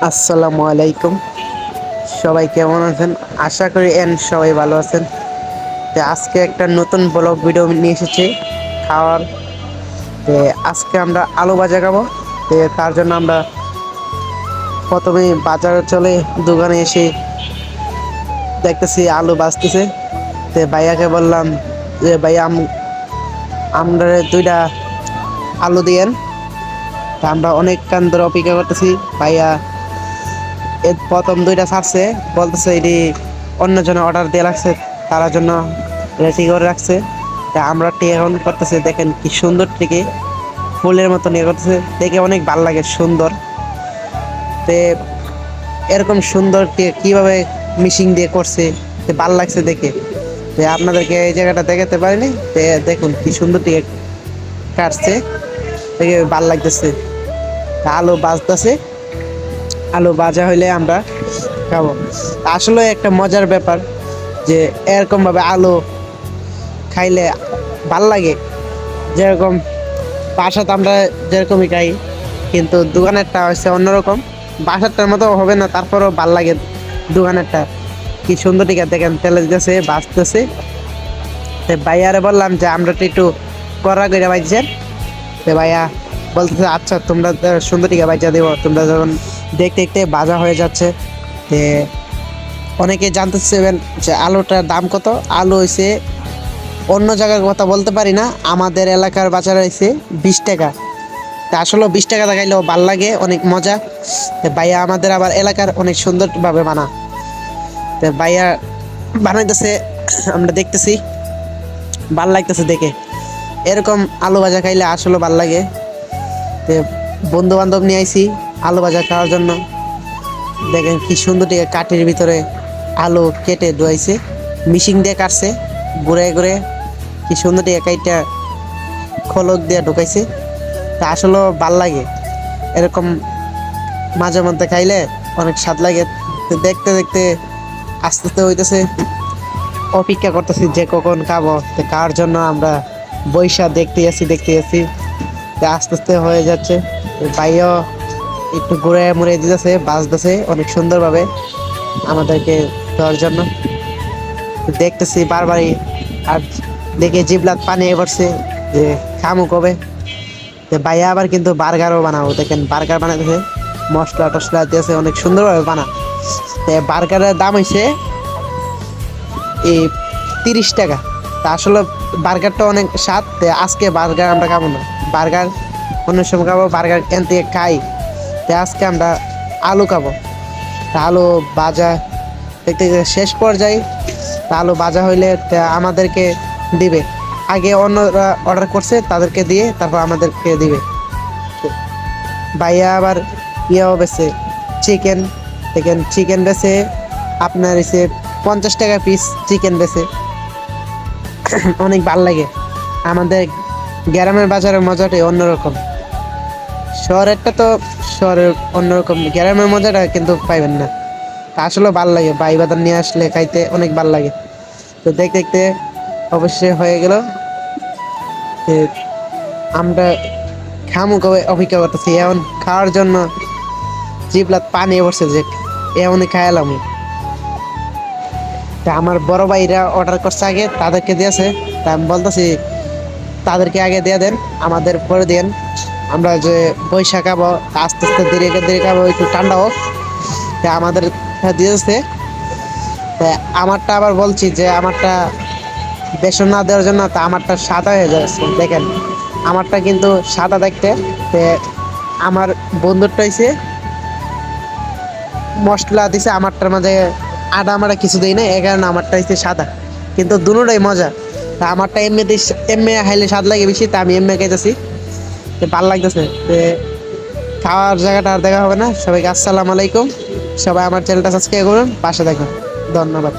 আসসালামু আলাইকুম। সবাই কেমন আছেন? আশা করি এন সবাই ভালো আছেন। তো আজকে একটা নতুন ব্লগ ভিডিও নিয়ে এসেছি। খাওয়ার তো আজকে আমরা আলু ভাজা খাব। তো তার জন্য আমরা প্রথমে বাজারে চলে দোকানে এসে দেখতেছি আলু বাজতেছে তো ভাইয়াকে বললাম যে ভাইয়া আম- আমরা দুইটা আলু দিয়েন। তা আমরা অনেক ধরে অপেক্ষা করতেছি। ভাইয়া প্রথম দুইটা ছাড়ছে, বলতেছে এটি অন্য জনে অর্ডার দিয়ে রাখছে, তারা জন্য রেডি করে রাখছে। তা আমরা টি এখন করতেছি, দেখেন কি সুন্দর থেকে ফুলের মতন ইয়ে করতেছে, দেখে অনেক ভালো লাগে, সুন্দর। তে এরকম সুন্দর কীভাবে মিশিং দিয়ে করছে, তে ভালো লাগছে দেখে। তে আপনাদেরকে এই জায়গাটা দেখাতে পারিনি, তে দেখুন কি সুন্দর থেকে কাটছে, দেখে ভালো লাগতেছে। আলো বাজতেছে। আলু ভাজা হইলে আমরা খাব। আসলে একটা মজার ব্যাপার যে এরকম ভাবে আলু খাইলে ভালো লাগে। যেরকম বাসাতে আমরা যেরকমই খাই, কিন্তু দোকানেরটা হচ্ছে অন্যরকম। বাসারটার মতো হবে না, তারপরেও ভালো লাগে দোকানেরটা। কি সুন্দর টিকা দেখেন, তেলে দিতেছে বাঁচতেছে তো ভাইয়ারে বললাম যে, আমরা তো একটু কড়া করে বাইছেন তো ভাইয়া বলতেছে আচ্ছা তোমরা সুন্দর টিকা বাইচা দেবো, তোমরা যখন দেখতে দেখতে বাজা হয়ে যাচ্ছে। তে অনেকে জানতে যে আলুটার দাম কত? আলু হয়েছে অন্য জায়গার কথা বলতে পারি না, আমাদের এলাকার বাজার হয়েছে বিশ টাকা। তা আসলে বিশ টাকা দেখাইলেও ভালো লাগে, অনেক মজা। ভাইয়া আমাদের আবার এলাকার অনেক সুন্দরভাবে বানা। তো ভাইয়া বানাইতেছে, আমরা দেখতেছি, ভালো লাগতেছে দেখে। এরকম আলু ভাজা খাইলে আসলে ভালো লাগে। তো বন্ধু বান্ধব নিয়ে আইছি। আলু ভাজা খাওয়ার জন্য। দেখেন কি সুন্দর টিকে কাঠের ভিতরে আলু কেটে ধুয়াইছে। মিশিং দিয়ে কাটছে ঘুরে ঘুরে কি সুন্দর টিকে কাইটা খলক দিয়ে ঢুকাইছে। তা আসলে ভালো লাগে। এরকম মাঝে মধ্যে খাইলে অনেক স্বাদ লাগে। দেখতে দেখতে আস্তে আস্তে হইতেছে। অপেক্ষা করতেছি যে কখন খাব। তো কার জন্য আমরা বৈশা দেখতে আছি দেখতে তো আস্তে আস্তে হয়ে যাচ্ছে। ভাইও একটু ঘুরে মুড়ে দিতেছে বাজতেছে অনেক সুন্দরভাবে আমাদেরকে দেওয়ার জন্য। দেখতেছি বারবারই আর দেখে জিবলাত পানি পড়ছে যে খামু কবে। ভাইয়া আবার কিন্তু বার্গারও বানাবো, দেখেন বার্গার বানাইতেছে, মশলা টসলা দিয়েছে, অনেক সুন্দরভাবে বানা বার্গারের দাম হয়েছে এই তিরিশ টাকা। তা আসলে বার্গারটা অনেক স্বাদ আজকে বার্গার আমরা খাব না। বার্গার অন্য সময় খাব, বার্গার এন থেকে খাই। আজকে আমরা আলু খাব। আলু ভাজা দেখতে শেষ পর্যায়ে আলু ভাজা হইলে আমাদেরকে দিবে। আগে অন্যরা অর্ডার করছে, তাদেরকে দিয়ে তারপর আমাদেরকে দিবে। ভাইয়া আবার ইয়েও বেছে চিকেন দেখেন চিকেন বেছে আপনার এসে পঞ্চাশ টাকা পিস চিকেন বেছে অনেক ভালো লাগে। আমাদের গ্রামের বাজারের মজাটাই অন্যরকম। শহরেরটা তো শহরের অন্যরকম গ্রামের মজাটা কিন্তু পাইবেন না। তা আসলে ভালো লাগে বাই বাদার নিয়ে আসলে খাইতে অনেক ভালো লাগে। তো দেখতে দেখতে অবশ্যই হয়ে গেল। আমরা খামু কবে অপেক্ষা করতেছি, এখন খাওয়ার জন্য জিবলাত পানি পড়ছে যে এমনই খাইলাম তা আমার বড় ভাইরা অর্ডার করছে আগে, তাদেরকে দিয়েছে। তা আমি বলতেছি, তাদেরকে আগে দিয়ে দেন, আমাদের পরে দেন। আমরা যে বৈশাখ খাব, আস্তে আস্তে ধীরে ধীরে খাব, একটু ঠান্ডা হোক। আমাদের দিয়েছে আমারটা আবার বলছি যে আমারটা বেসন না দেওয়ার জন্য তা আমারটা সাদা হয়ে যাচ্ছে দেখেন, আমারটা কিন্তু সাদা দেখতে। আমার বন্ধুরটা হয়েছে মশলা দিছে আমারটার মাঝে। আদা আমরা কিছু দিই না এই কারণে আমারটা হচ্ছে সাদা। কিন্তু দুটোটাই মজা। তা আমারটা এমনিতে এমনি হাইলে স্বাদ লাগে বেশি, তা আমি এমনি খাইতেছি। ভালো লাগতেছে তো খাওয়ার জায়গাটা আর দেখা হবে না। সবাইকে আসসালামু আলাইকুম। সবাই আমার চ্যানেলটা সাবস্ক্রাইব করুন, পাশে দেখুন ধন্যবাদ।